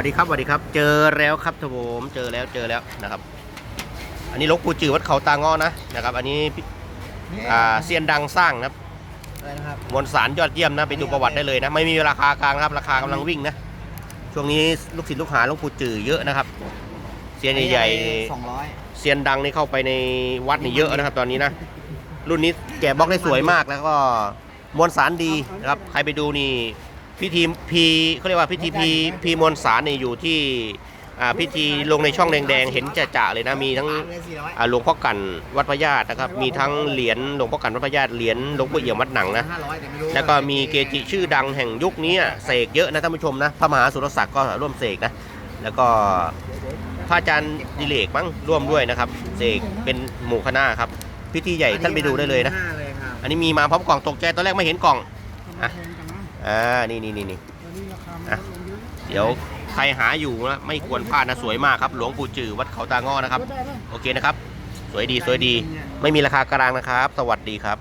วัสดีครับสวัสดีครับ เจอแล้วครับท่านผมเจอแล้วเจอแล้วนะครับ อันนี้หลวงปู่จือวัดเขาตางอนะนะครับ อันนี้พี่อ่าเซียนดังสร้างนะครับอะไรนะครับมวลสารยอดเยี่ยมนะไปดูประวัติได้เลยนะ ไม่มีราคากลางนะครับ ราคากำลังวิ่งนะช่วงนี้ลูกศิษย์ลูกหาหลวงปู่จือเยอะนะครับเซียนใหญ่สองร้อยๆเซียนดังนี่เข้าไปในวัดนี่เยอะนะครับ ตอนนี้นะรุ่นนี้แกะบล็อกได้สวยมากแล้วก็มวลสารดีนะครับ ใครไปดูนี่ พิธีพีเขาเรียกว่าพิธีพีพีมวลสารนี่อยู่ที่อ่าพิธีลงในช่องแดงๆ เห็นจะๆเลยนะมีทั้งเลยสี่ร้อยอ่าหลวงพ่อกันวัดพระญาตินะครับมีทั้งเหรียญหลวงพ่อกันวัดพระญาติเหรียญหลวงปู่เอี่ยมวัดหนังนะห้าร้อยแต่ไม่รู้แล้วก็มีเกจิชื่อดังแห่งยุคนี้เสกเยอะนะท่านผู้ชมนะพระมหาสุรศักดิ์ก็ร่วมเสกนะแล้วก็พระอาจารย์ดิเลกมั้งร่วมด้วยนะครับเสกเป็นหมู่คณะครับ พิธีใหญ่ท่านไปดูได้เลยนะห้าเลยครับอันนี้มีมาพร้อมกล่องตกใจตอนแรกไม่เห็นกล่องอะ อ่า นี่นี่นี่นี่เดี๋ยวใครหาอยู่นะไม่ควรพลาดนะสวยมากครับ หลวงปู่จือวัดเขาตางอนะครับ โอเคนะครับ สวยดีสวยดี ไม่มีราคากลางนะครับ สวัสดีครับ